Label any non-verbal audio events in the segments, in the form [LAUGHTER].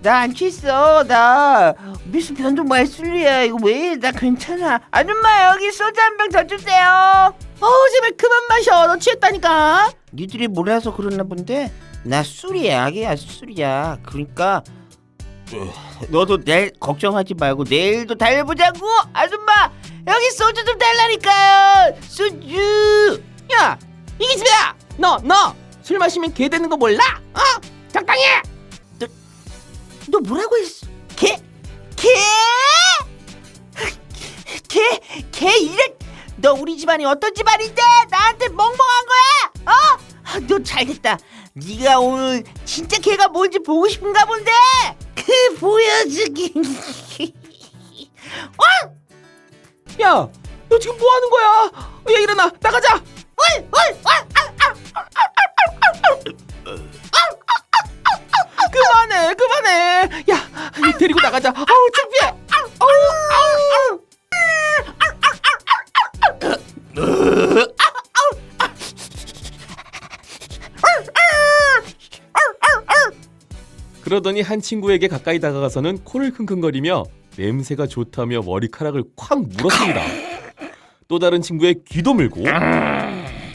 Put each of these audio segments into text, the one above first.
나안 취했어. 나 미스 변도 말술이야. 이거 왜? 나 괜찮아. 아줌마 여기 소주 한 병 더 주세요. 어우 제발 그만 마셔 너 취했다니까 니들이 몰라서 그러나 본데 나 술이야 약이야 술이야 그러니까 으, 너도 내일 걱정하지 말고 내일도 달려보자고 아줌마 여기 소주 좀 달라니까요 소주 야 이게 집이야 너너 술 마시면 개 되는 거 몰라? 어? 적당히 해 너 뭐라고 했어 개? 개? 개? 개 이래 너 우리 집안이 어떤 집안인데 나한테 멍멍한 거야 어? 아, 너 잘됐다 네가 오늘 진짜 개가 뭔지 보고 싶은가 본데 그 보여주기 어? 야 너 지금 뭐 하는 거야 야 일어나 나가자 어이 그만해. 야 데리고 나가자. 어우 창피해. 어우 어우. 그러더니 한 친구에게 가까이 다가가서는 코를 킁킁거리며 냄새가 좋다며 머리카락을 콱 물었습니다. 또 다른 친구의 귀도 물고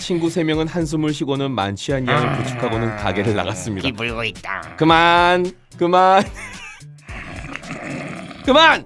친구 세 명은 한숨을 쉬고는 만취한 양을 부축하고는 가게를 나갔습니다. 불고 있다. 그만 그만. [LAUGHS] 그만